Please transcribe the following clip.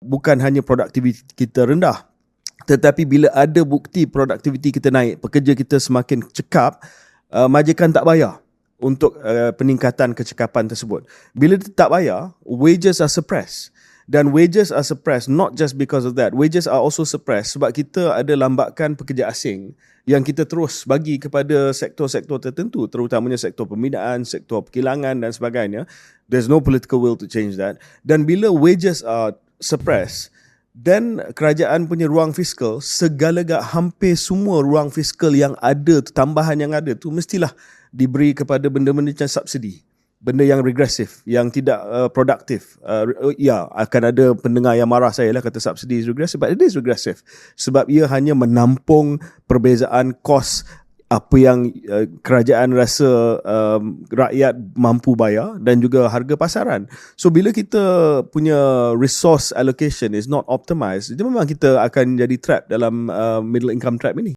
bukan hanya produktiviti kita rendah tetapi bila ada bukti produktiviti kita naik pekerja kita semakin cekap uh, majikan tak bayar untuk uh, peningkatan kecekapan tersebut. Bila tak bayar wages are suppressed. Dan wages are suppressed not just because of that. Wages are also suppressed sebab kita ada lambakan pekerja asing yang kita terus bagi kepada sektor-sektor tertentu terutamanya sektor pembinaan sektor perkilangan dan sebagainya. There's no political will to change that. Dan bila wages are suppressed dan kerajaan punya ruang fiskal segala hampir semua ruang fiskal yang ada tambahan yang ada tu mestilah diberi kepada benda-benda macam subsidi. Benda yang regresif yang tidak uh, produktif uh, ya akan ada pendengar yang marah saya lah kata subsidi is regressive but it is regressive. Sebab ia hanya menampung perbezaan kos apa yang uh, kerajaan rasa um, rakyat mampu bayar dan juga harga pasaran. So bila kita punya resource allocation is not optimized, itu memang kita akan jadi trap dalam uh, middle income trap ini.